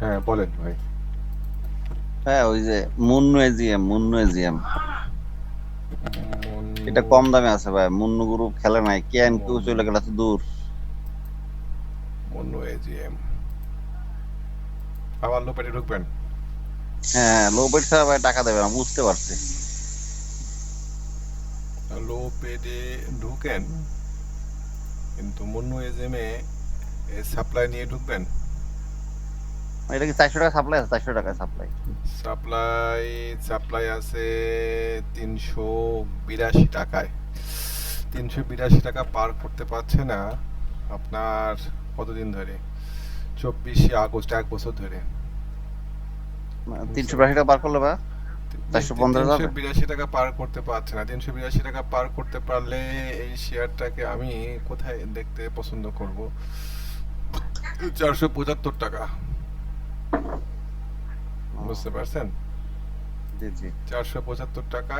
হ্যাঁ বলেন ভাই। হ্যাঁ ওই যে মুন্নু এজিএম মুন্নু এজিএম। এটা কম দামে আছে ভাই মুন্নু গ্রুপ খেলে নাই কেন কেউ চলে গেলে তো দূর। অন্য এজিএম। আবার লোপেটে ঢুকবেন? হ্যাঁ লো বেড ছাড়া ভাই টাকা দেবে না বুঝতে পারছি। লো পেডে ঢুকেন কিন্তু মন্য এজেমে সাপ্লাই নিয়ে ঢুকবেন? এটা কি চারশো টাকা সাপ্লাই আছে? চারশো টাকা সাপ্লাই সাপ্লাই সাপ্লাই আছে তিনশো বিরাশি টাকায়। তিনশো বিরাশি টাকা পার করতে পারছে না আপনার কতদিন ধরে? চব্বিশে আগস্ট এক বছর ধরে। তিনশো বিরাশি টাকা পার করলে বা চারশো পঞ্চাশ তিনশো বিরাশি টাকা পার করতে পারছে না। তিনশো বিরাশি টাকা পার করতে পারলে এই শেয়ারটাকে আমি কোথায় দেখতে পছন্দ করব? চারশো পঁচাত্তর টাকা। বুঝতে পারছেন? জি জি। চারশো পঁচাত্তর টাকা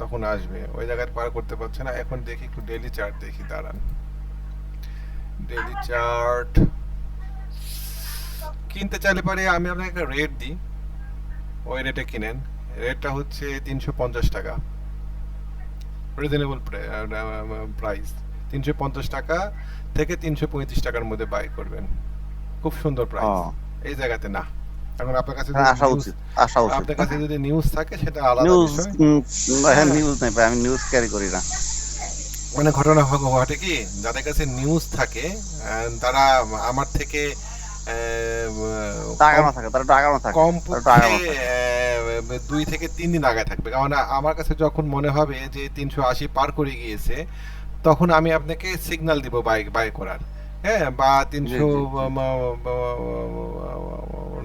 তখন আসবে। ওই জায়গায় পার করতে পারছে না। এখন দেখি একটু ডেলি চার্ট দেখি দাঁড়ান। ডেলি চার্ট কিনতে চাইলে পারে আমি আপনাকে একটা রেট দিই। ওই রেটে কিনেন। রেটটা হচ্ছে তিনশো পঞ্চাশ টাকা। রিজনেবল প্রাইস তিনশো পঞ্চাশ টাকা থেকে তিনশো পঁয়ত্রিশ টাকার মধ্যে বাই করবেন। খুব সুন্দর প্রাইস। এই জায়গাতে না। এখন আপনার কাছে হ্যাঁ, আসা উচিত আসা উচিত। আপনার কাছে যদি নিউজ থাকে সেটা আলাদা নিউজ হ্যাঁ নিউজ নেই আমি নিউজ ক্যারি করি না। মানে ঘটনা ঘটে কি যাদের কাছে নিউজ থাকে তারা আমার থেকে দুই থেকে তিন দিন আগে থাকবে। কারণ আমার কাছে যখন মনে হবে যে তিনশো আশি পার করে গিয়েছে তখন আমি আপনাকে সিগনাল দিব বাইক বাই করার। হ্যাঁ বা তিনশো।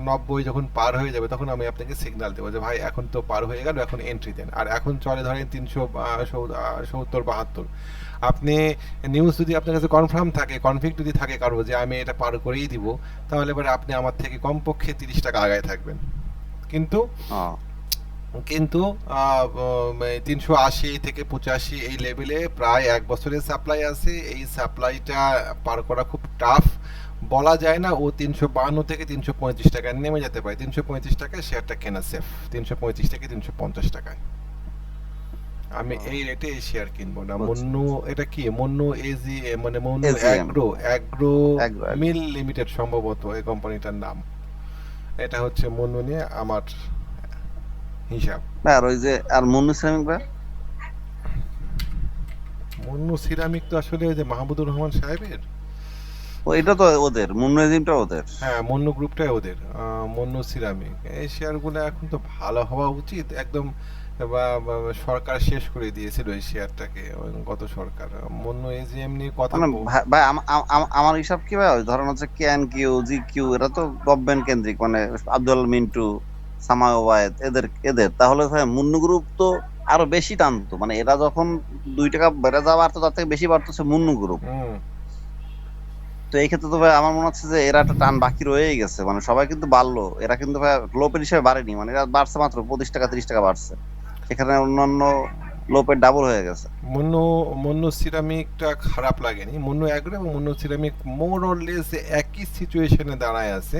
নব্বই যখন পার হয়ে যাবে তখন আমি আপনাকে সিগন্যাল দেবো যে ভাই এখন তো পার হয়ে গেল এখন এন্ট্রি দেন। আর এখন চলে ধরেন তিনশো সত্তর বাহাত্তর। আপনি নিউজ যদি আপনার কাছে কনফার্ম থাকে কনফিগ যদি থাকে কারও যে আমি এটা পার করেই দিব তাহলে পরে আপনি আমার থেকে কমপক্ষে তিরিশ টাকা আগায় থাকবেন। কিন্তু কিন্তু তিনশো আশি থেকে পঁচাশি এই লেভেলে প্রায় এক বছরের সাপ্লাই আছে। এই সাপ্লাইটা পার করা খুব টাফ বলা যায় না ও তিনশো বাহান্ন থেকে তিনশো পঁয়ত্রিশ টাকায় নেমে যেতে পারে। তিনশো পঁয়ত্রিশ টাকায় শেয়ারটা কেনা সেফ তিনশো পঁয়ত্রিশ থেকে তিনশো পঞ্চাশ টাকায়। আমি এই রেটে এই শেয়ার কিনবো না। মন্নু এটা কি? মন্নু এজি মানে Monno agro agro. Mill limited সম্ভবত এই কোম্পানিটার নাম। এটা হচ্ছে মন্নু নিয়ে আমার হিসাব। আর ওই যে আর ভাই? সিরামিক তো আসলে ওই যে মাহমুদুর রহমান সাহেবের? ও এটা তো ওদের মুন্নু এজিমটা ওদের। হ্যাঁ মন্নু গ্রুপটাই ওদের মন্নু সিরামিক। এই শেয়ারগুলো এখন তো ভালো হওয়া উচিত একদম বা সরকার শেষ করে দিয়েছিল এই শেয়ারটাকে ওই গত সরকার। মন্নু এজিএম নিয়ে কথা মানে ভাই- ভাই আম- আম- আম- আমার হিসাব কি ভাই? ধরেন হচ্ছে কেন কিউ জি কিউ এরা তো গভর্নমেন্ট কেন্দ্রিক মানে আব্দুল মিন্টু সামা ওবায়েদ এদের এদের। তাহলে মুন্নু গ্রুপ তো আরও বেশি টানতো। মানে এরা যখন দুই টাকা বেড়ে যাওয়া বাড়তো তার থেকে বেশি বাড়তেছে মুন্নু গ্রুপ তো এই ক্ষেত্রে তো ভাই আমার মনে হচ্ছে যে এরা একটা টান বাকি রয়েই গেছে। মানে সবাই কিন্তু বাড়লো। এরা কিন্তু ভাই লোপের হিসেবে বাড়েনি। মানে এরা বাড়ছে মাত্র পঁচিশ টাকা তিরিশ টাকা বাড়ছে। সেখানে অন্যান্য লোপের ডাবল হয়ে গেছে। মন্নু মন্নু সিরামিকটা খারাপ লাগেনি। মন্নু অ্যাগ্রো এবং Monno ceramic more or less একই সিচুয়েশনে দাঁড়ায় আছে।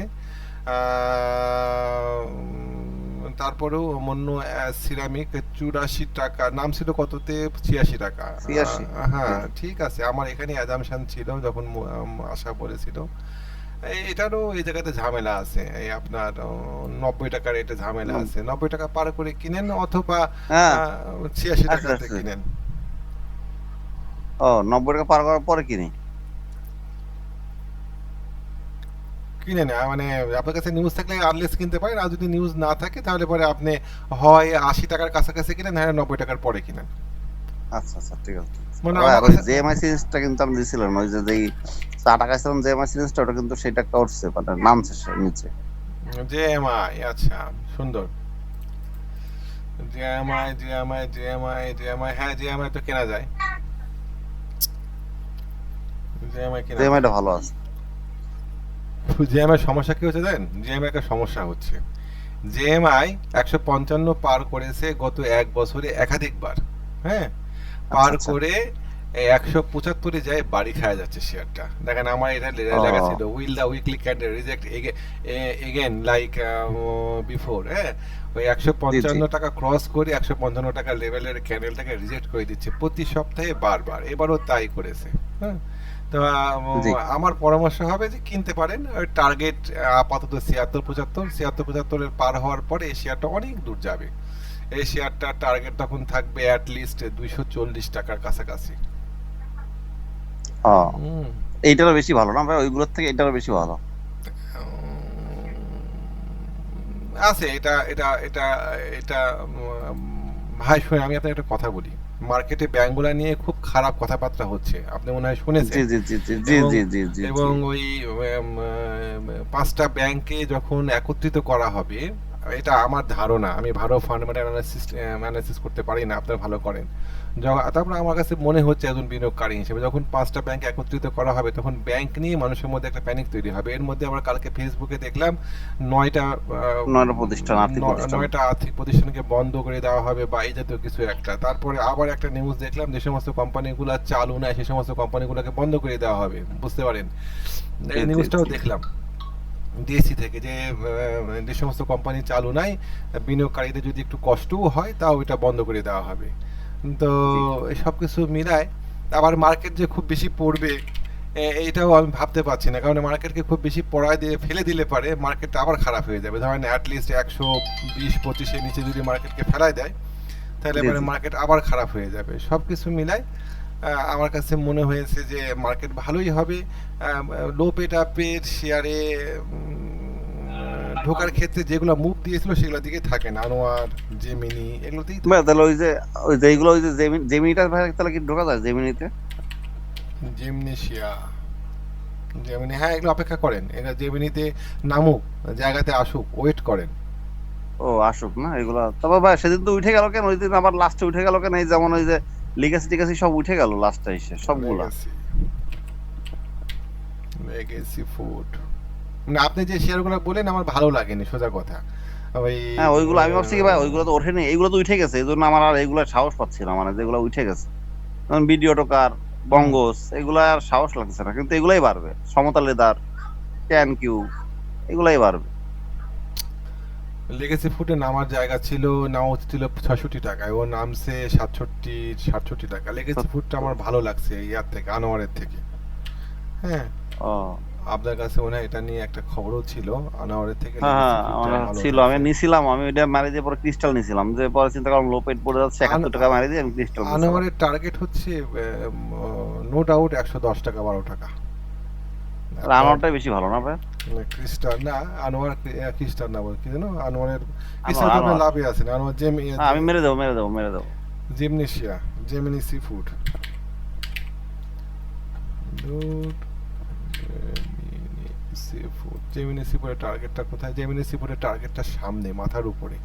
তারপরেও মন্নু সিরামিক চুরাশি টাকা। নাম ছিল কততে? ছিয়াশি টাকা। হ্যাঁ ঠিক আছে। আমার এখানে অ্যাজামশান ছিল যখন আশা এই- এটারও এই জায়গাতে ঝামেলা আছে। এই আপনার নব্বই টাকার এটা ঝামেলা আছে। নব্বই টাকা পার করে কিনেন অথবা হ্যাঁ। ছিয়াশি আচ্ছা, টাকাতে আচ্ছা। কিনেন। ও নব্বই টাকা পার করার পরে কিনি? কিনে না মানে আপনার কাছে নিউজ থাকলে আনলেস কিনতে পারেন আর যদি নিউজ না থাকে তাহলে পরে আপনি হয় আশি টাকার কাছাকাছি কিনেন হয় নব্বই টাকার পরে কিনেন আচ্ছা আচ্ছা ঠিক আছে মানে ভাই, আমার আর ওই কাছে- জেএমআই সিরিজটা কিন্তু আমি দিছিলাম ওই যে যেই চা টাকা ছিলাম জেএমআই সিরিজটা ওটা কিন্তু সেই টাকা মানে নামছে সে নিচে জেএমআই আচ্ছা সুন্দর জেএমআই জেএমআই জেএমআই জেএমআই হ্যাঁ জেএমআই তো কেনা যায় জেএমআই কেনা জেএমআইটা ভালো আছে জেএমআই সমস্যা কি হচ্ছে জানেন? জেএমআই একটা সমস্যা হচ্ছে। জেএমআই একশো পঞ্চান্ন পার করেছে গত এক বছরে একাধিকবার। হ্যাঁ? পার আচ্ছা। করে একশো পঁচাত্তরে যায় বাড়ি খাওয়া যাচ্ছে শেয়ারটা। দেখেন আমার এটা লেখা ছিল will the weekly candle reject again like before হ্যাঁ? ওই একশো পঞ্চান্ন টাকা ক্রস করে একশো পঞ্চান্ন টাকা লেভেলের ক্যান্ডেলটাকে রিজেক্ট করে দিচ্ছে প্রতি সপ্তাহে বারবার। এবারও তাই করেছে। হ্যাঁ? তো আমার পরামর্শ হবে যে কিনতে পারেন। টার্গেট আপাতত ছিয়াত্তর পঁচাত্তর। ছিয়াত্তর পঁচাত্তরের পার হওয়ার পরে এই শেয়ারটা অনেক দূর যাবে। এই শেয়ারটার টার্গেট তখন থাকবে অ্যাট লিস্ট দুইশো চল্লিশ টাকার কাছাকাছি। এইটারও বেশি ভালো না? ভাই ওইগুলোর থেকে এটারও বেশি ভালো। আছে এটা এটা এটা এটা ভাই শুনে আমি আপনাকে একটা কথা বলি। মার্কেটে ব্যাংকগুলো নিয়ে খুব খারাপ কথাবার্তা হচ্ছে। আপনি মনে হয় শুনেছেন? জি জি জি জি এবং- জি জি জি এবং ওই পাঁচটা ব্যাংকে যখন একত্রিত করা হবে এটা আমার ধারণা। আমি ভালো ফান্ডামেন্টাল অ্যানালিসিস করতে পারি না আপনারা ভালো করেন। তারপরে আমার কাছে মনে হচ্ছে একজন বিনিয়োগকারী হিসেবে যখন পাঁচটা ব্যাংক একত্রিত করা হবে তখন ব্যাংক নিয়ে মানুষের মধ্যে একটা প্যানিক তৈরি হবে। এর মধ্যে আমরা কালকে ফেসবুকে দেখলাম নয়টা নয়টা প্রতিষ্ঠান। নয়টা আর্থিক প্রতিষ্ঠানকে বন্ধ করে দেওয়া হবে বা এই জাতীয় কিছু একটা। তারপরে আবার একটা নিউজ দেখলাম যে সমস্ত কোম্পানিগুলো চালু নেয় সে সমস্ত কোম্পানিগুলোকে বন্ধ করে দেওয়া হবে। বুঝতে পারেন? এই নিউজটাও দেখলাম। ডিএসসি থেকে যে যে সমস্ত কোম্পানি চালু নাই বিনিয়োগকারীদের যদি একটু কষ্টও হয় তাও এটা বন্ধ করে দেওয়া হবে। তো এই সব কিছু মিলায় আবার মার্কেট যে খুব বেশি পড়বে এইটাও আমি ভাবতে পারছি না। কারণ মার্কেটকে খুব বেশি পড়ায় দিয়ে ফেলে দিলে পারে মার্কেটটা আবার খারাপ হয়ে যাবে। ধরেন অ্যাটলিস্ট একশো বিশ পঁচিশের নিচে যদি মার্কেটকে ফেলায় দেয় তাহলে মানে মার্কেট আবার খারাপ হয়ে যাবে। সব কিছু মিলায় আমার কাছে মনে হয়েছে যে মার্কেট ভালোই হবে। লো পেট আপের শেয়ারে ঢোকার ক্ষেত্রে যেগুলো মুভ দিয়েছিল সেগুলোর দিকে থাকে না। আনোয়ার জেমিনি এগুলোতেই ভাই তাহলে ওই যে ওই যে এইগুলো ওই যে জেমিনিটা ভাই তাহলে কি ঢোকা যায় জেমিনিতে জেমনেশিয়া জেমিনি হ্যাঁ এগুলো অপেক্ষা করেন। এটা জেমিনিতে নামুক জায়গাতে আসুক ওয়েট করেন। ও আসুক না এগুলো। তবে ভাই সেদিন তো উঠে গেল কেন? ওই দিন আবার লাস্টে উঠে গেল কেন? এই যেমন ওই যে লিগাসি টিগাসি সব উঠে গেল লাস্টে এসে সবগুলা। লেগেসি ফুড না আপনি যে শেয়ারগুলো বলেন আমার ভালো লাগেনি সোজা কথা। ওই হ্যাঁ ওইগুলো আমি ভাবছি কি ভাই ওইগুলো তো ওঠেনি এইগুলো তো উঠে গেছে এই জন্য আমার আর এইগুলো সাহস পাচ্ছি না মানে যেগুলো উঠে গেছে। যেমন ভিডিও টোকার বঙ্গস এগুলো আর সাহস লাগছে না কিন্তু এগুলাই বাড়বে। সমতা লেদার ক্যান কিউ এগুলাই বাড়বে। লেগেসি ফুটে নামার জায়গা ছিল নামা উচিত ছিল ছয়ষট্টি টাকায় ও নামছে সাতষট্টি সাতষট্টি টাকা। লেগেসি ফুডটা আমার ভালো লাগছে ইয়ার থেকে আনোয়ারের থেকে। হ্যাঁ। ও। আপনার কাছে মনে এটা নিয়ে একটা খবরও ছিল আনোয়ারের থেকে হ্যাঁ হ্যাঁ, ছিল আমি লাগছে। নিছিলাম আমি ওইটা মারি দিয়ে পরে ক্রিস্টাল নিছিলাম যে পরে চিন্তা করলাম লো পেট পড়ে যাচ্ছে একাত্তর টাকা মারি দিয়ে আমি ক্রিস্টাল আনোয়ারের টার্গেট হচ্ছে নো ডাউট একশো দশ টাকা বারো টাকা। আমারটাই বেশি ভালো না ভাই? খ্রিস্টান না আনোয়ার ক্রি- না বল কি জানো আনোয়ারের খ্রিস্টান তো লাভে আছে না? আনোয়ার জেম আমি মেরে দেবো মেরে দেবো মেরে দেবো। জিমনেশিয়া জেমিনি সি ফুড। জেমিনি টার্গেটটা কোথায়? জেমিনি সি টার্গেটটা সামনে মাথার উপরে।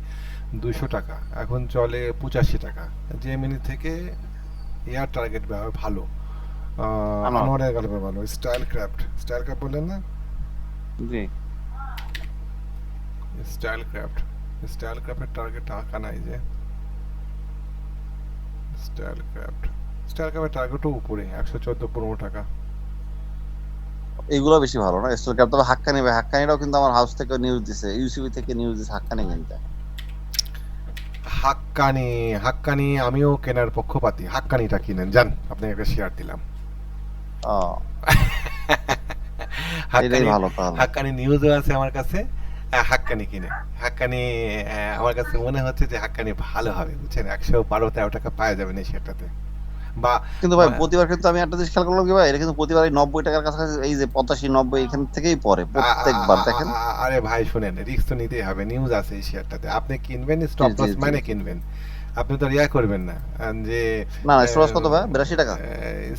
দুইশো টাকা। এখন চলে পঁচাশি টাকা। জেমিনি থেকে এয়ার টার্গেট ভালো। আনোয়ারের ভালো স্টাইল ক্রাফট স্টাইল ক্রাফট বললেন না? জি। স্টাইল ক্রাফট স্টাইল ক্রাফটের টার্গেট টাকা নাই যে। স্টাইল ক্রাফট স্টাইল ক্রাফটের টার্গেটও উপরে একশো চোদ্দ পনেরো টাকা। এইগুলো বেশি ভালো না? ক্যাপ তবে হাক্কানি ভাই হাক্কানিটাও কিন্তু আমার হাউস থেকে নিউজ দিছে। ইউসিবি থেকে নিউজ দিছে হাক্কানি কিনতে। হাক্কানি হাক্কানি আমিও কেনার পক্ষপাতী। হাক্কানিটা কিনেন জান আপনাকে একটা শেয়ার দিলাম। ও। এটাই হাক্কানি ভালো তাহলে। হাক্কানি নিউজও আছে আমার কাছে হাক্কানি কিনে। হাক্কানি আমার কাছে মনে হচ্ছে যে হাক্কানি ভালো হবে বুঝছেন? একশো বারো তেরো টাকা পাওয়া যাবে না সেটাতে বা কিন্তু ভাই। প্রতিবার কিন্তু আমি একটা জিনিস খেয়াল করলাম কি ভাই এটা কিন্তু প্রতিবার নব্বই টাকার কাছাকাছি এই যে পঁচাশি নব্বই এখান থেকেই পড়ে প্রত্যেকবার দেখেন। আরে ভাই শুনেন রিস্ক তো নিতেই হবে নিউজ আছে এই শেয়ারটাতে আপনি কিনবেন স্টপ লস মানে কিনবেন। আপনি তো রিয়া করবেন না। যে না না স্টোরাজ কত ভাই? বিরাশি টাকা।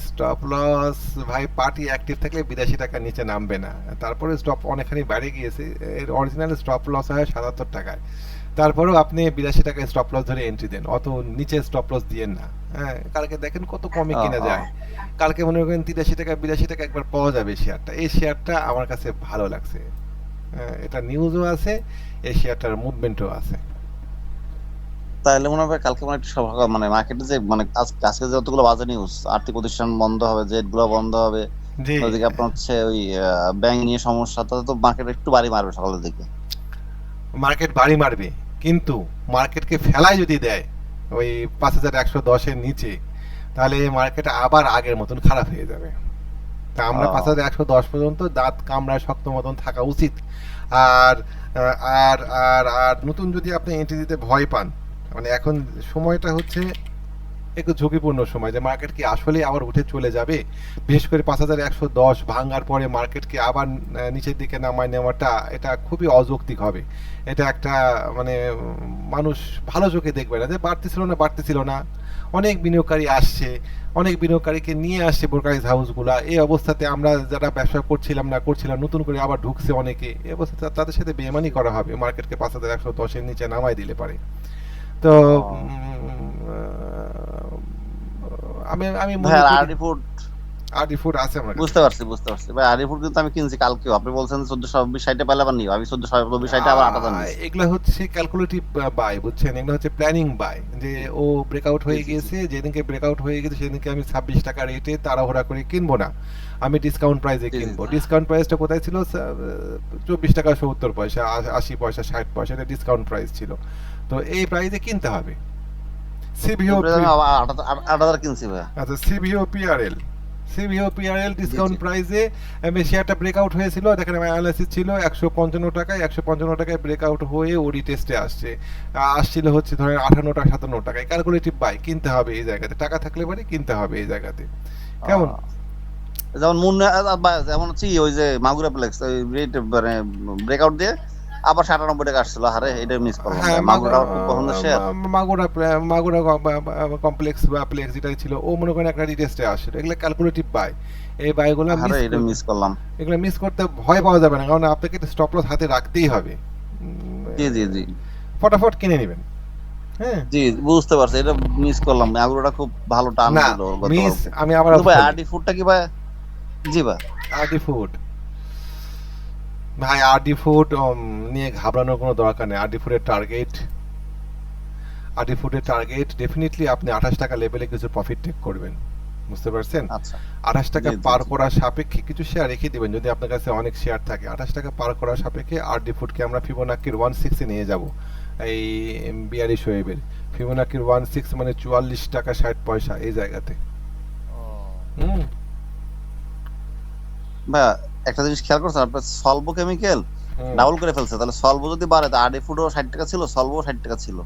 স্টপ লস ভাই পার্টি অ্যাক্টিভ থাকলে বিরাশি টাকার নিচে নামবে না। তারপরে স্টপ অনেকখানি বাইরে গিয়েছে। এর অরিজিনাল স্টপ লস হয় সাতাত্তর টাকায়। তারপরেও আপনি বিরাশি টাকায় স্টপ লস ধরে এন্ট্রি দেন। অত নিচে স্টপ লস দিয়েন না। হ্যাঁ কালকে দেখেন কত কমে কিনা যায়। কালকে মনে করেন তিরাশি টাকা বিরাশি টাকা একবার পাওয়া যাবে শেয়ারটা এই শেয়ারটা আমার কাছে ভালো লাগছে। হ্যাঁ, এটা নিউজও আছে এই শেয়ারটার মুভমেন্টও আছে। তাহলে মনে হবে কালকে মানে একটু সব- মানে মার্কেটে যে মানে আজ- আজকে যতগুলো বাজে নিউজ আর্থিক প্রতিষ্ঠান বন্ধ হবে জেটগুলো বন্ধ হবে জি। ওইদিকে আপনার হচ্ছে ওই ব্যাংক নিয়ে সমস্যা তাতে তো মার্কেট একটু বাড়ি মারবে সকালের দিকে। মার্কেট বাড়ি মারবে কিন্তু মার্কেটকে ফেলাই যদি দেয় ওই পাঁচ হাজার একশো দশের নিচে তাহলে মার্কেট আবার আগের মতন খারাপ হয়ে যাবে। তা আমরা পাঁচ হাজার একশো দশ পর্যন্ত দাঁত কামড়ায় শক্ত মতন থাকা উচিত। আর আর আর আর নতুন যদি আপনি এন্ট্রি দিতে ভয় পান মানে এখন সময়টা হচ্ছে একটু ঝুঁকিপূর্ণ সময় যে মার্কেট কি আসলে আবার উঠে চলে যাবে? বিশেষ করে পাঁচ হাজার একশো দশ ভাঙার পরে মার্কেটকে আবার নিচের দিকে নামায় নেওয়াটা, এটা খুবই অযৌক্তিক হবে। এটা একটা মানে মানুষ ভালো চোখে দেখবে না যে বাড়তেছিল না বাড়তেছিল না। অনেক বিনিয়োগকারী আসছে, অনেক বিনিয়োগকারীকে নিয়ে আসছে ব্রোকারেজ হাউসগুলা এই অবস্থাতে আমরা যারা ব্যবসা করছিলাম না, করছিলাম, নতুন করে আবার ঢুকছে অনেকে। এই অবস্থাতে তাদের সাথে বেমানি করা হবে। মার্কেটকে পাঁচ হাজার একশো দশের নিচে নামাই দিলে পারে। তো আমি আমি মনে ভাই করি আরডি ফুড আরডি ফুড আছে আমার বুঝতে পারছি বুঝতে পারছি। ভাই আরডি ফুড কিন্তু আমি কিনছি কালকেও। আপনি বলছেন চোদ্দশো চব্বিশ সাইটে পেলে আবার নিও আমি চোদ্দশো চব্বিশ সাইটে আবার এগুলো হচ্ছে ক্যালকুলেটিভ বাই বুঝছেন? এগুলো হচ্ছে প্ল্যানিং বাই যে ও ব্রেকআউট হয়ে। গিয়েছে যেদিনকে ব্রেকআউট হয়ে গেছে সেদিনকে আমি ছাব্বিশ টাকা রেটে তাড়াহুড়া করে কিনবো না। আমি ডিসকাউন্ট প্রাইসে কিনবো। ডিসকাউন্ট প্রাইসটা কোথায় ছিল? চব্বিশ টাকা সত্তর পয়সা আশি পয়সা ষাট পয়সা এটা ডিসকাউন্ট প্রাইস ছিল। তো এই প্রাইসে কিনতে হবে। আচ্ছা CVO PRL CVO PRL discount. প্রাইসে শেয়ারটা ব্রেকআউট হয়েছিল দেখেন আমার অ্যানালাইসিস ছিল একশো পঞ্চান্ন টাকায় একশো পঞ্চান্ন টাকায় ব্রেকআউট হয়ে ওডি টেস্টে আসছে। আসছিল হচ্ছে ধরেন আঠান্ন টাকা সাতান্ন টাকায়। ক্যালকুলেটিভ বাই কিনতে হবে এই জায়গাতে। টাকা থাকলে পরে কিনতে হবে এই জায়গাতে। কেমন? যেমন মুন যেমন হচ্ছে ওই যে মাগুরা প্লেক্স ওই রেট মানে ব্রেকআউট দিয়ে আবার সাতানব্বই টাকা আসছিল হারে এটা মিস করলাম হ্যাঁ মাগুরা খুব পছন্দের শেয়ার মাগুরা মাগুরা কমপ্লেক্স বা প্লেক্স যেটাই ছিল ও মনে করেন একটা রিটেস্টে আসছিল এগুলো ক্যালকুলেটিভ বাই এই বাইগুলো এটা মিস করলাম। এগুলো মিস করতে ভয় পাওয়া যাবে না কারণ আপনাকে স্টপ লস হাতে রাখতেই হবে। জি জি জি। ফটাফট কিনে নেবেন। হ্যাঁ। জি বুঝতে পারছি এটা মিস করলাম। মাগুরাটা খুব ভালো টান ছিল মিস আমি আবার ভাই আরডি ফুডটা কি ভাই? জি ভাই। আরডি ফুড ভাই আরডি ফুড নিয়ে ঘাবড়ানোর কোনো দরকার নেই। আরডি ফুডের টার্গেট আরডি ফুডের টার্গেট ডেফিনেটলি আপনি আঠাশ টাকা লেভেলে কিছু প্রফিট টেক করবেন। বুঝতে পারছেন? আচ্ছা। আঠাশ টাকা পার করার সাপেক্ষে কিছু শেয়ার রেখে দিবেন। যদি আপনার কাছে অনেক শেয়ার থাকে আঠাশ টাকা পার করার সাপেক্ষে আরডি ফুডকে আমরা ফিবোনাকির ওয়ান সিক্সে নিয়ে যাব। এই বিয়ারি শোয়েবের। ফিবোনাকির ওয়ান সিক্স মানে চুয়াল্লিশ টাকা ষাট পয়সা এই জায়গাতে। হুম। একটা জিনিস খেয়াল করছেন আপনার সলভো কেমিক্যাল ডাবল করে ফেলছে তাহলে সলভো যদি বাড়ে তো আড়ে ফুটও ষাট টাকা ছিল সলভো ষাট টাকা ছিল।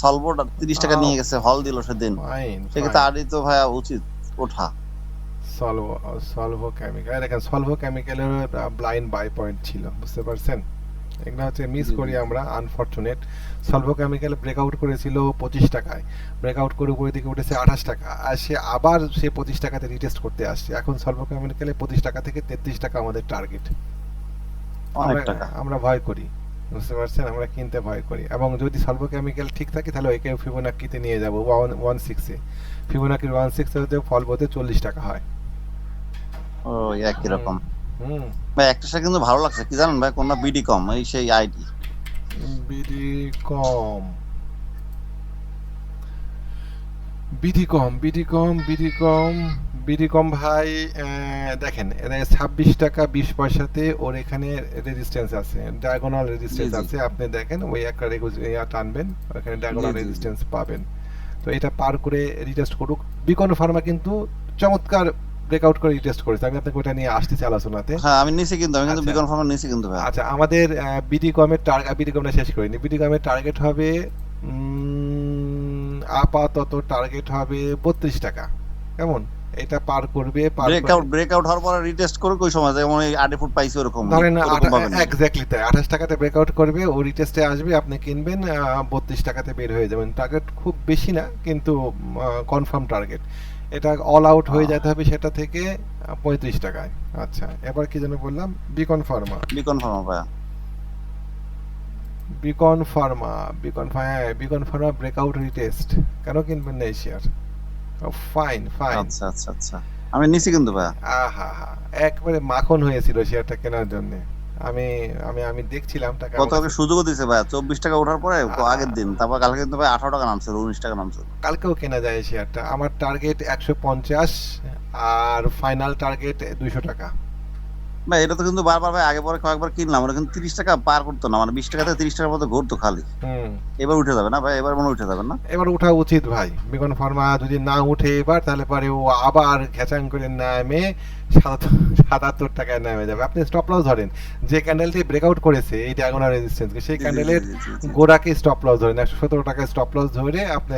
সলভো তিরিশ টাকা নিয়ে গেছে হল দিল সেদিন। সেক্ষেত্রে আড়ে তো ভাইয়া উচিত ওঠা। সলভো সলভো কেমিক্যাল দেখেন সলভো কেমিক্যালের ব্লাইন্ড বাই পয়েন্ট ছিল বুঝতে পারছেন? এগুলো হচ্ছে মিস করি আমরা আনফরচুনেট সলভো কেমিক্যাল ব্রেকআউট করেছিল পঁচিশ টাকায়। ব্রেকআউট করে উপরের দিকে উঠেছে আঠাশ টাকা। আর সে আবার সে পঁচিশ টাকাতে রিটেস্ট করতে আসছে। এখন সলভো কেমিক্যালে পঁচিশ টাকা থেকে তেত্রিশ টাকা আমাদের টার্গেট আমরা- ভয় করি। বুঝতে পারছেন? আমরা কিনতে ভয় করি। এবং যদি সলভো কেমিক্যাল ঠিক থাকে তাহলে ওইকে ফিবোনাকিতে নিয়ে যাব ওয়ান ওয়ান সিক্সে ফিবোনাকির ওয়ান সিক্সে হতে ফল বলতে চল্লিশ টাকা হয়। ও একই রকম। হুম ভাই একটা কিন্তু ভালো লাগছে। কি জানেন ভাই কোন বিডি কম এই সেই IT BD com BD com BD com BD com BD com ভাই দেখেন ছাব্বিশ টাকা বিশ পয়সাতে ওর এখানে রেজিস্ট্যান্স আছে ডায়াগোনাল রেজিস্ট্যান্স। আছে। আপনি দেখেন ওই একটা টানবেন ওখানে ডায়াগোনাল। রেজিস্ট্যান্স পাবেন। তো এটা পার করে রিটেস্ট করুক। বিকন ফার্মা কিন্তু চমৎকার ব্রেকআউট করে রিটেস্ট করেছে। আমি আপনাকে ওটা নিয়ে আসতেছি আলোচনাতে। হ্যাঁ আমি নিছি কিন্তু আমি কিন্তু আচ্ছা। বিকন ফার্মার নিছি কিন্তু ভাই। আচ্ছা আমাদের বিডি কমের টার্গেট বিডি কমটা শেষ করিনি। বিডি কমের টার্গেট হবে আপাতত টার্গেট হবে বত্রিশ টাকা। কেমন? এটা পার করবে ব্রেকআউট ব্রেকআউট হওয়ার পরে রিটেস্ট করে কই সময় যেমন এই আরডি ফুড পাইছি ওরকম। ধরেন। এক্স্যাক্টলি তাই। আঠাশ টাকাতে ব্রেকআউট করবে ও রিটেস্টে আসবে আপনি কিনবেন বত্রিশ টাকাতে বের হয়ে যাবেন। টার্গেট খুব বেশি না কিন্তু কনফার্ম টার্গেট এটা অল আউট হয়ে যেতে হবে সেটা থেকে পঁয়ত্রিশ টাকায়। আচ্ছা এবার কি যেন বললাম? বিকন ফার্মা বিকন ফার্মা ভাই বিকন ফার্মা বিকন হ্যাঁ বিকন ফার্মা ব্রেকআউট রিটেস্ট কেন কিনবেন না এই শেয়ার ফাইন ফাইন আচ্ছা আচ্ছা আচ্ছা। আমি নিছি কিন্তু ভাই আহা হা একবারে মাখন হয়েছিল শেয়ারটা কেনার জন্য। আমি আমি আমি দেখছিলাম টাকা কত আমার- সুযোগও দিছে ভাই চব্বিশ টাকা ওঠার পরে আগের দিন তারপর কালকে কিন্তু ভাই আঠারো টাকা নামছে উনিশ টাকা নামছে কালকেও কেনা যায় শেয়ারটা। আমার টার্গেট একশো পঞ্চাশ আর ফাইনাল টার্গেট দুইশো টাকা। ভাই এটা তো কিন্তু বারবার ভাই আগে পরে কয়েকবার কিনলাম ওটা কিন্তু তিরিশ টাকা পার করতো না মানে বিশ টাকা থেকে তিরিশ টাকার মধ্যে ঘুরতো খালি। এবার উঠে যাবে না ভাই এবার মনে উঠে যাবে না? এবার ওঠা উচিত ভাই বিকন ফার্মা যদি না উঠে এবার তাহলে পরে ও আবার ঘেচাং করে নামে সাতাত্তর টাকায় নেমে যাবে। আপনি স্টপ লস ধরেন যে ক্যান্ডেলটি ব্রেকআউট করেছে এই ডায়াগোনাল রেজিস্ট্যান্সকে সেই ক্যান্ডেলের। গোড়াকে স্টপ লস ধরেন। একশো সতেরো টাকায় স্টপ লস ধরে আপনি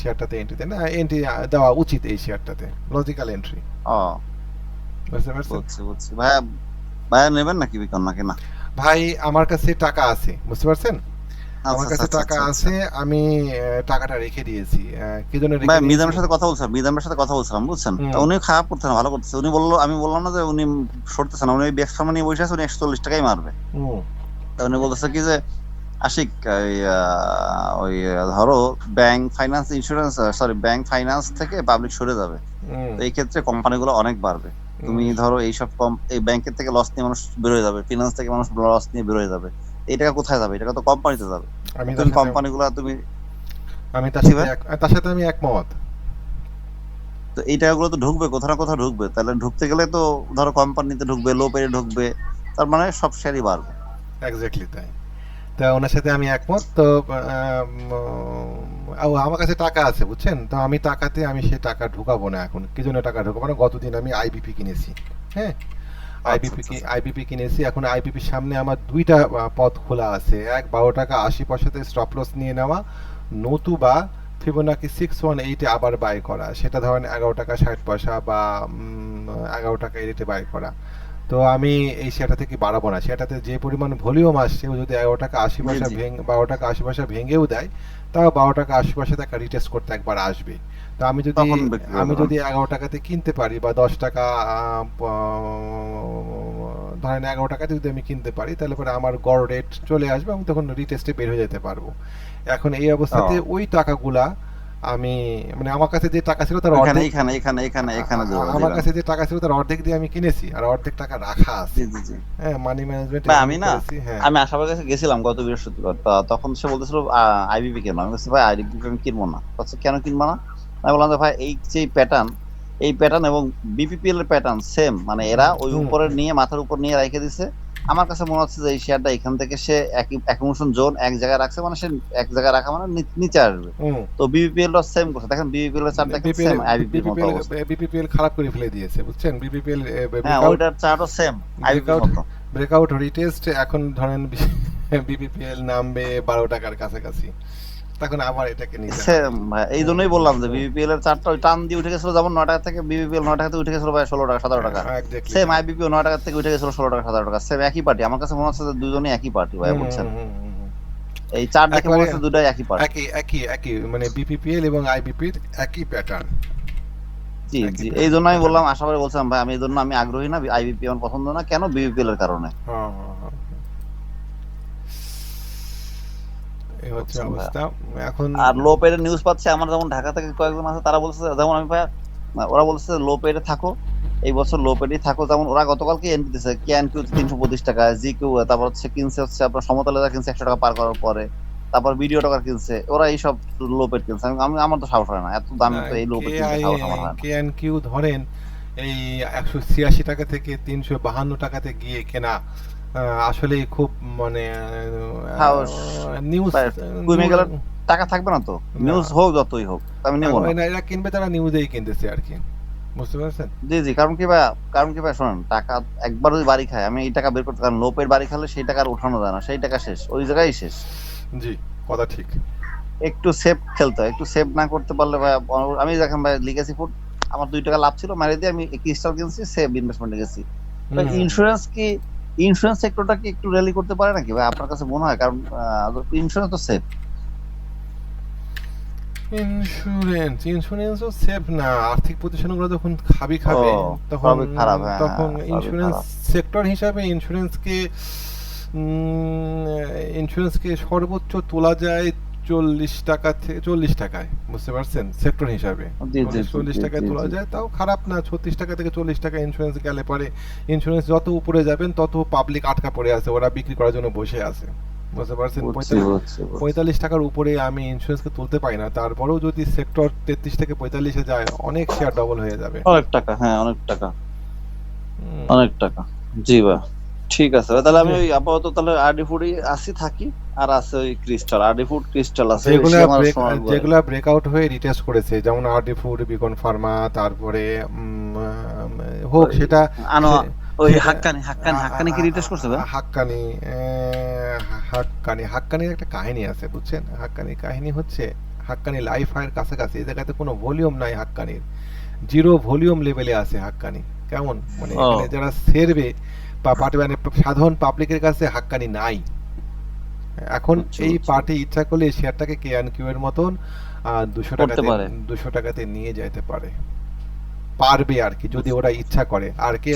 শেয়ারটাতে এন্ট্রি দেন এন্ট্রি দেওয়া উচিত এই শেয়ারটাতে লজিক্যাল এন্ট্রি ও বুঝতে পারছেন? বুঝছি বুঝছি। ভাইয়া ভাইয়া নেবেন নাকি বিকন? নাকি না? ভাই আমার কাছে টাকা আছে বুঝতে পারছেন? আমার আচ্ছা, কাছে আচ্ছা, টাকা আচ্ছা, আছে আমি টাকাটা রেখে দিয়েছি। কি জন্য রেখে ভাই সাথে কথা বলছিলাম সাথে কথা বলছিলাম বুঝছেন? উনি খারাপ ভালো করতেছে। উনি বলল আমি বললাম না যে উনি উনি ব্যাগ সামনে নিয়ে বসে আছে উনি একশো চল্লিশ টাকাই মারবে। তা উনি বলতেছে কি যে আশিক ওই ধরো bank finance insurance sorry bank finance থেকে পাবলিক সরে যাবে। তো এই ক্ষেত্রে কোম্পানিগুলো অনেক বাড়বে। তুমি ধরো এইসব কম এই ব্যাংকের থেকে লস নিয়ে মানুষ বেরোয় যাবে ফিনান্স থেকে মানুষ লস নিয়ে বেরোয় যাবে। এই টাকা কোথায় যাবে? এই টাকা তো কোম্পানিতে যাবে। আমি তুমি কোম্পানিগুলো তুমি আমি তার সাথে তার সাথে আমি একমত। তো এই টাকাগুলো তো ঢুকবে কোথাও না কোথাও ঢুকবে। তাহলে ঢুকতে গেলে তো ধরো কোম্পানিতে ঢুকবে লো পেয়ে ঢুকবে তার মানে সব শেয়ারই বাড়বে। এক্স্যাক্টলি তাই। তো ওনার সাথে আমি একমত তো ও, আমার কাছে টাকা আছে বুঝছেন? তো আমি টাকাতে আমি সে টাকা ঢুকাবো না এখন। কি জন্য টাকা ঢুকাবো না? গতদিন আমি আইবিপি কিনেছি হ্যাঁ? আইবিপি আচ্ছা, আচ্ছা। আইবিপি কিনেছি এখন আইবিপির সামনে আমার দুইটা পথ খোলা আছে। এক বারো টাকা আশি পয়সাতে স্টপ লস নিয়ে নেওয়া। নতুবা ফিবোনাকি সিক্স ওয়ান এইটে আবার বাই করা। সেটা ধরেন এগারো টাকা ষাট পয়সা বা এগারো টাকা এই রেটে বাই করা। তো আমি এই শেয়ারটা থেকে বাড়াবো না সেটাতে যে পরিমাণ ভলিউম আসছে ও যদি এগারো টাকা আশি পয়সা। ভেঙে বারো টাকা আশি পয়সা ভেঙেও দেয় তাও বারো টাকা আশি পয়সাতে একটা রিটেস্ট করতে একবার আসবে তো আমি যদি আমি যদি এগারো টাকাতে কিনতে পারি বা দশ টাকা ধরেন এগারো টাকাতে যদি আমি কিনতে পারি তাহলে পরে আমার গড় রেট চলে আসবে আমি তখন রিটেস্টে বের হয়ে যেতে পারব এখন এই অবস্থাতে। ওই টাকাগুলা আমি মানে আমার কাছে যে টাকা ছিল তার এখানে অর্ধেক এখানে এখানে এখানে এখানে আমার কাছে যে টাকা ছিল তার অর্ধেক দিয়ে আমি কিনেছি আর অর্ধেক টাকা রাখা আছে। হ্যাঁ মানি ম্যানেজমেন্ট আমি না, হ্যাঁ। আমি আশাবার কাছে গেছিলাম গত বৃহস্পতিবার তখন সে বলতেছিল আইবিপি কিনবো। আমি ভাই আইবিপি আমি কিনবো না। কেন কিনবো না? আমি বললাম যে ভাই এই যে প্যাটার্ন এই প্যাটার্ন এবং বিপিপিএল এর প্যাটার্ন সেম মানে এরা ওই উপরে নিয়ে মাথার উপর নিয়ে রেখে দিছে। আমার কাছে মনে হচ্ছে যে এই শেয়ারটা এখান থেকে সে এক অ্যাকুমুলেশন জোন এক জায়গায় রাখছে মানে সে এক জায়গায় রাখা মানে নিচে আসবে। তো বিপিএল টা সেম করছে। দেখেন বিপিএল এর চার্ট দেখেন সেম বিপিএল মতো খারাপ করে ফেলে দিয়েছে বুঝছেন? বিপিএল হ্যাঁ ওইটার চার্টও সেম আইবিপি Breakout- মতো। ব্রেকআউট রিটেস্ট এখন ধরেন বিপিপিএল নামবে বারো টাকার কাছাকাছি। তখন আবার এটাকে ভাই এই জন্যই বললাম যে বিবিপিএল এর চারটা ওই টান দিয়ে উঠে গেছিল যেমন নয় টাকা থেকে বিবিপিএল নয় টাকা থেকে উঠে গেছিল ভাই ষোলো টাকা সতেরো টাকা। হ্যাঁ, সেম আইবিপিও নয় টাকা থেকে উঠে গেছিল ষোলো টাকা সতেরো টাকা। সেম একই পার্টি আমার কাছে মনে হচ্ছে যে দুজনই একই পার্টি ভাই হুম। এই চার দেখে মনে হচ্ছে দুটাই একই পার্টি একই একই একই মানে বিপিপিএল এবং আইবিপির একই প্যাটার্ন জি জি এই জন্য আমি বললাম আশা করে বলছিলাম ভাই আমি এই জন্য আমি আগ্রহী না আইবিপি আমার পছন্দ না কেন বিবিপিএল এর কারণে? এই হচ্ছে অবস্থা। এখন আর লো পেডের নিউজ পাচ্ছে আমার যেমন ঢাকা থেকে কয়েকজন আছে তারা বলছে যেমন আমি ভাই ওরা বলছে লো পেডে থাকো এই বছর লো পেডে থাকো যেমন ওরা গতকালকে এন্ট্রি দিছে ক্যান কিউ তিনশো পঁচিশ টাকা জি কিউ তারপর হচ্ছে কিনছে হচ্ছে আপনার সমতলে কিনছে একশো টাকা পার করার পরে তারপর ভিডিও টাকা কিনছে ওরা এইসব লো পেড কিনছে। আমি আমি- আমার তো সাহস হয় না এত দামি তো এই low paid K N Q ধরেন এই একশো ছিয়াশি টাকা থেকে তিনশো বাহান্ন টাকাতে গিয়ে কেনা। আসলে খুব মানে নিউজ কমে গেলে টাকা থাকবে না তো? নিউজ হোক যতই হোক আমি নেব না। এরা কিনবে তারা নিউজেই কিনতেছে আর কি। বুঝতে পারছেন? জি জি কারণ কি ভাই কারণ কি ভাই শোনেন টাকা একবার যদি বাড়ি খায় আমি এই টাকা বের করতে কারণ লো পেড বাড়ি খালে সেই টাকা আর যায় না সেই টাকা শেষ ওই জায়গায় শেষ। জি কথা ঠিক। একটু সেফ খেলতে হয় একটু সেভ না করতে পারলে ভাই আমি দেখেন ভাই লিগেসি ফুড আমার দুই টাকা লাভ ছিল মারি দিয়ে আমি ক্রিস্টাল কিনছি সেভ ইনভেস্টমেন্টে গেছি। ইন্স্যুরেন্স কি ইন্স্যুরেন্স সেক্টরটা কি একটু র্যালি করতে পারে নাকি? ভাই আপনার কাছে মনে হয়? কারণ ইন্স্যুরেন্স তো সেফ ইন্স্যুরেন্স ইন্স্যুরেন্সও সেফ না। আর্থিক প্রতিষ্ঠানগুলো যখন খাবি খাবে তখন খারাপ, হ্যাঁ, তখন হ্যাঁ, ইন্স্যুরেন্স খারাপ। সেক্টর হিসাবে ইন্স্যুরেন্সকে ইন্স্যুরেন্সকে সর্বোচ্চ তোলা যায় চল্লিশ টাকা থেকে চল্লিশ টাকায় বুঝতে পারছেন? সেক্টর হিসাবে। জি, চল্লিশ টাকায় তোলা যায় তাও খারাপ না। ছত্রিশ টাকা থেকে চল্লিশ টাকা ইন্স্যুরেন্স গেলে পরে ইন্স্যুরেন্স যত উপরে যাবেন তত পাবলিক আটকা পড়ে আছে ওরা বিক্রি করার জন্য বসে আছে। বুঝতে পারছেন? পঁয়তাল্লিশ টাকার উপরে আমি ইন্স্যুরেন্সকে তুলতে পারি না। তারপরেও যদি সেক্টর তেত্রিশ থেকে পঁয়তাল্লিশে যায় অনেক শেয়ার ডবল হয়ে যাবে। অনেক টাকা হ্যাঁ অনেক টাকা। অনেক টাকা। জি ভাই। ঠিক আছে তাহলে আমি ওই আপাতত তাহলে আরডি ফুডই আসি থাকি। আর আছে ওই ক্রিস্টাল আরডি ফুড ক্রিস্টাল আছে যেগুলা। যেগুলা ব্রেকআউট হয়ে রিটেস্ট করেছে যেমন আরডি ফুড বিকন ফার্মা তারপরে হোক সেটা ওই হাক্কানি হাক্কানি হাক্কানি কি রিটেস্ট করছে হাক্কানি হাক্কানি হাক্কানির একটা কাহিনী আছে বুঝছেন? হাক্কানি কাহিনী হচ্ছে হাক্কানি লাইফ হাইয়ের কাছাকাছি এই জায়গাতে কোনো ভলিউম নাই হাক্কানির। জিরো ভলিউম লেভেলে আছে হাক্কানি কেমন? মানে যারা সেরবে মানে সাধারণ পাবলিকের কাছে হাক্কানি নাই। এখন এই পার্টি ইচ্ছা করলে শেয়ারটাকে কে অ্যান্ড কিউ এর মতন দুশো টাকাতে। দুশো টাকাতে নিয়ে যেতে পারে। পারবে আর কি যদি ওরা ইচ্ছা করে। আর কে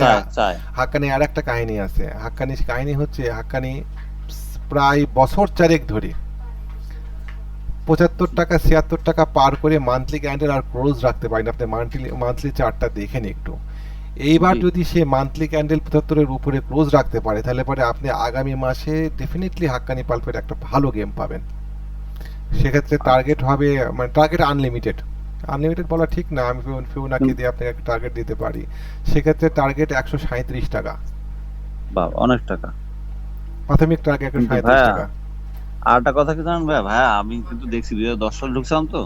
হাক্কানি আর একটা কাহিনী আছে। হাক্কানি কাহিনী হচ্ছে হাক্কানি প্রায় বছর চারেক ধরে পঁচাত্তর টাকা ছিয়াত্তর টাকা পার করে মান্থলি ক্যান্ডেল আর ক্লোজ রাখতে পারেন। আপনি মান্থলি মান্থলি চার্টটা দেখেন একটু। এইবার যদি সে মান্থলি ক্যান্ডেল পঁচাত্তরের উপরে ক্লোজ রাখতে পারে তাহলে পরে আপনি আগামী মাসে ডেফিনেটলি হাক্কানি পাল্পের একটা ভালো গেম পাবেন। সেক্ষেত্রে টার্গেট হবে মানে টার্গেট আনলিমিটেড আনলিমিটেড বলা ঠিক না আমি ফিউ- ফিউনাকে দিয়ে আপনাকে একটা টার্গেট দিতে পারি। সেক্ষেত্রে টার্গেট একশো সাঁত্রিশ টাকা। বাবা অনেক টাকা। প্রাথমিক টার্গেট একশো সাঁত্রিশ টাকা। আর একটা কথা কি জানেন ভাই? ভাইয়া আমি কিন্তু দেখছি দুই দশ সালে ঢুকছিলাম তো।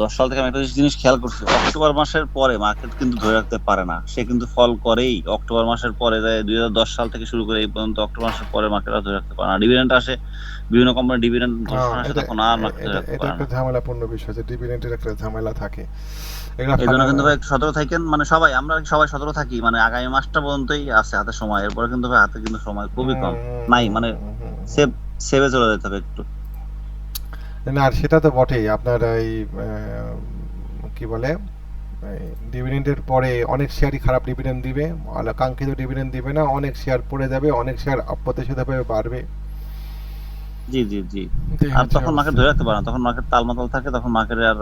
দশ সাল থেকে আমি একটা জিনিস খেয়াল করছি অক্টোবর মাসের পরে মার্কেট কিন্তু ধরে রাখতে পারে না। সে কিন্তু ফল করেই। অক্টোবর মাসের পরে দুই হাজার দশ সাল থেকে শুরু করে এই পর্যন্ত অক্টোবর মাসের পরে মার্কেট ধরে রাখতে পারে না। ডিভিডেন্ট আসে বিভিন্ন কোম্পানি ডিভিডেন্ট ঘোষণা আসে তখন আর মার্কেট ধরে রাখতে পারে না। ঝামেলাপূর্ণ বিষয় যে ডিভিডেন্টের একটা ঝামেলা থাকে। এগুলা এই জন্য কিন্তু ভাই সতর্ক থাকেন। মানে সবাই আমরা সবাই সতর্ক থাকি। মানে আগামী মাসটা পর্যন্তই আছে হাতে সময়। এরপরে কিন্তু ভাই হাতে কিন্তু সময় খুবই কম। নাই মানে। সেভ সেভে চলে যেতে হবে একটু। না আর সেটা তো বটেই। আপনার এই কি বলে ডিভিডেন্ডের পরে অনেক শেয়ারই খারাপ ডিভিডেন্ড দিবে। কাঙ্ক্ষিত ডিভিডেন্ড দিবে না, অনেক শেয়ার পড়ে যাবে, অনেক শেয়ার অপ্রত্যাশিতভাবে বাড়বে। জি জি জি। আর তখন অবস্থা। ধরে রাখতে পারে না তখন মার্কেট তালমাতাল থাকে তখন মার্কেটে আর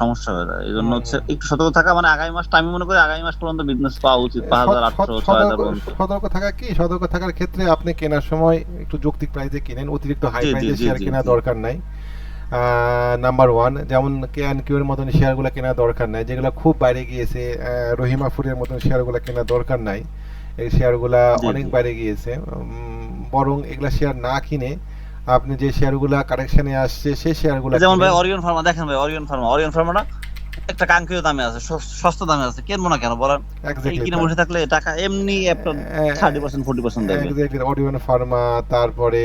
সমস্যা হয়ে যায় এই জন্য হচ্ছে একটু সতর্ক থাকা মানে আগামী মাসটা আমি মনে করি আগামী মাস পর্যন্ত বিজনেস পাওয়া উচিত পাঁচ হাজার আটশো ছয় হাজার সতর্ক থাকা কি? সতর্ক থাকার ক্ষেত্রে আপনি কেনার সময় একটু যৌক্তিক প্রাইসে কিনেন অতিরিক্ত হাই প্রাইসে শেয়ার কেনা দরকার নাই। নাম্বার ওয়ান যেমন কে অ্যান্ড কিউ এর মতন শেয়ারগুলো কেনা দরকার নাই যেগুলো খুব বাইরে গিয়েছে রহিমা ফুডের মতন শেয়ারগুলো কেনা দরকার নাই। এই শেয়ারগুলা অনেক বাইরে গিয়েছে বরং এগুলা শেয়ার না কিনে আপনি যে শেয়ারগুলা কারেকশনে আসছে সেই শেয়ারগুলা যেমন ভাই অরিয়ন ফার্মা দেখেন ভাই অরিয়ন ফার্মা অরিয়ন ফার্মাটা একটা কাঙ্ক্ষিত দামে আছে সস্তা দামে আছে কিনবো না কেন বলেন? এই কিনে বসে থাকলে টাকা এমনি থার্টি পার্সেন্ট ফোর্টি পার্সেন্ট অডিওন ফার্মা তারপরে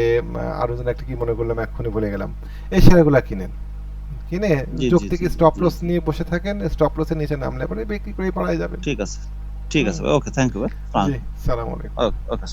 আরও যেন একটা কি মনে করলাম এক্ষুনি ভুলে গেলাম। এই শেয়ারগুলা কিনেন। কিনে যৌক্তিক জি, স্টপ লস নিয়ে বসে থাকেন স্টপ লসের নিচে নামলে পরে বিক্রি করে পাড়ায় যাবেন। ঠিক আছে ঠিক আছে ওকে থ্যাংক ইউ ভাই সালাম আলাইকুম। ওকে ওকে